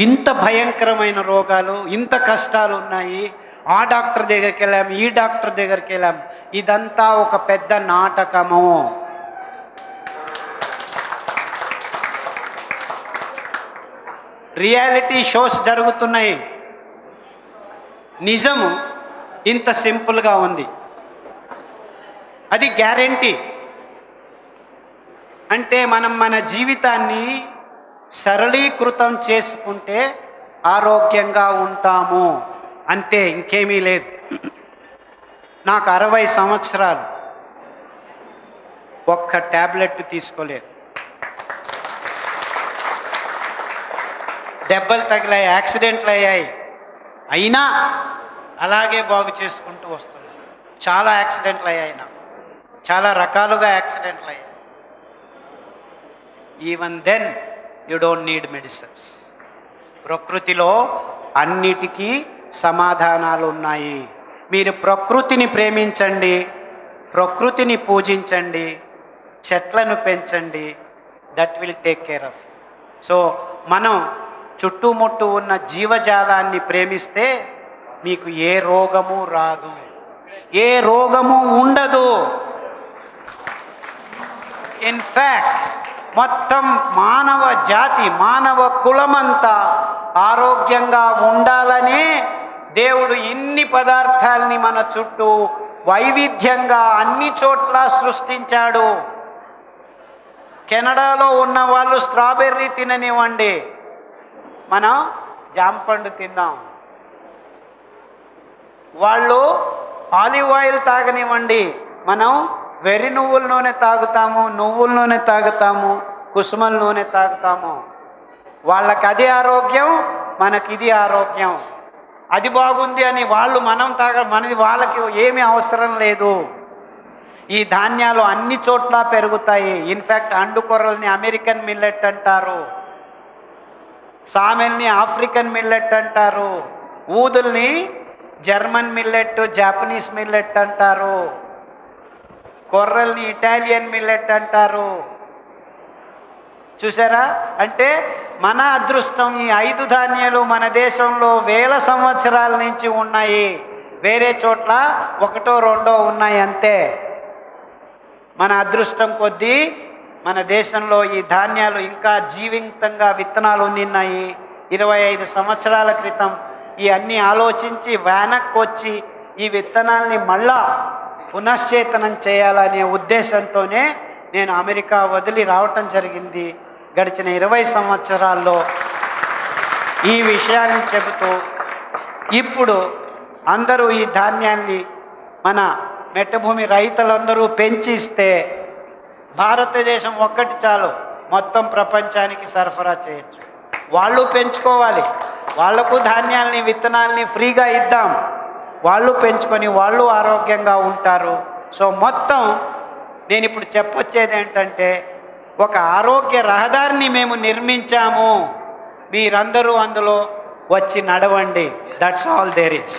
ఇంత భయంకరమైన రోగాలు ఇంత కష్టాలు ఉన్నాయి. ఆ డాక్టర్ దగ్గరికి వెళ్ళాం ఈ డాక్టర్ దగ్గరికి వెళ్ళాం. ఇదంతా ఒక పెద్ద నాటకము. రియాలిటీ షోస్ జరుగుతున్నాయి. నిజము ఇంత సింపుల్గా ఉంది. అది గ్యారంటీ. అంటే మనం మన జీవితాన్ని సరళీకృతం చేసుకుంటే ఆరోగ్యంగా ఉంటాము. అంతే ఇంకేమీ లేదు. నాకు అరవై సంవత్సరాలు. ఒక్క ట్యాబ్లెట్ తీసుకోలేదు. దెబ్బలు తగిలాయి యాక్సిడెంట్లు అయ్యాయి. అయినా అలాగే బాగు చేసుకుంటూ వస్తున్నాను చాలా యాక్సిడెంట్లు అయ్యాయి నాకు. చాలా రకాలుగా యాక్సిడెంట్లు అయ్యాయి. Even then you don't need medicines ప్రకృతిలో అన్నిటికీ సమాధానాలు ఉన్నాయి మీరు ప్రకృతిని ప్రేమించండి ప్రకృతిని పూజించండి చెట్లను పెంచండి that will take care of so మనం చుట్టుముట్టు ఉన్న జీవజాలాన్ని ప్రేమిస్తే మీకు ఏ రోగము రాదు. ఏ రోగము ఉండదు. ఇన్ఫ్యాక్ట్ మొత్తం మానవ జాతి మానవ కులమంతా ఆరోగ్యంగా ఉండాలనే దేవుడు ఇన్ని పదార్థాల్ని మన చుట్టూ వైవిధ్యంగా అన్ని చోట్ల సృష్టించాడు. కెనడాలో ఉన్న వాళ్ళు స్ట్రాబెర్రీ తిననివ్వండి. మనం జాంపండు తిందాం. వాళ్ళు ఆలివ్ ఆయిల్ తాగనివ్వండి. మనం వెర్రి నువ్వుల నూనె తాగుతాము నువ్వుల నూనె తాగుతాము కుసుమల నూనె తాగుతాము. వాళ్ళకి అది ఆరోగ్యం మనకి ఇది ఆరోగ్యం. అది బాగుంది అని వాళ్ళు మనం తాగ మనది వాళ్ళకి ఏమీ అవసరం లేదు. ఈ ధాన్యాలు అన్ని చోట్ల పెరుగుతాయి. ఇన్ఫ్యాక్ట్ అండుకొర్రల్ని అమెరికన్ మిల్లెట్ అంటారు. సామెల్ని ఆఫ్రికన్ మిల్లెట్ అంటారు. ఊదుల్ని జర్మన్ మిల్లెట్ జాపనీస్ మిల్లెట్ అంటారు. కొర్రల్ని ఇటాలియన్ మిల్లెట్ అంటారు. చూసారా? అంటే మన అదృష్టం ఈ ఐదు ధాన్యాలు మన దేశంలో వేల సంవత్సరాల నుంచి ఉన్నాయి. వేరే చోట్ల ఒకటో రెండో ఉన్నాయి అంతే. మన అదృష్టం కొద్దీ మన దేశంలో ఈ ధాన్యాలు ఇంకా జీవితంగా విత్తనాలు ఉన్నాయి ఇరవై ఐదు సంవత్సరాల క్రితం ఈ అన్ని ఆలోచించి వెనక్కి వచ్చి ఈ విత్తనాల్ని మళ్ళా పునశ్చేతనం చేయాలనే ఉద్దేశంతోనే నేను అమెరికా వదిలి రావటం జరిగింది గడిచిన ఇరవై సంవత్సరాల్లో. ఈ విషయాన్ని చెబుతూ ఇప్పుడు అందరూ ఈ ధాన్యాన్ని మన మెట్టభూమి రైతులందరూ పెంచి ఇస్తే భారతదేశం ఒక్కటి చాలు మొత్తం ప్రపంచానికి సరఫరా చేయొచ్చు. వాళ్ళు పెంచుకోవాలి. వాళ్ళకు ధాన్యాల్ని విత్తనాల్ని ఫ్రీగా ఇద్దాం. వాళ్ళు పెంచుకొని వాళ్ళు ఆరోగ్యంగా ఉంటారు. సో మొత్తం నేను ఇప్పుడు చెప్పొచ్చేది ఏంటంటే ఒక ఆరోగ్య రహదారిని మేము నిర్మించాము. మీరందరూ అందులో వచ్చి నడవండి. That's all there is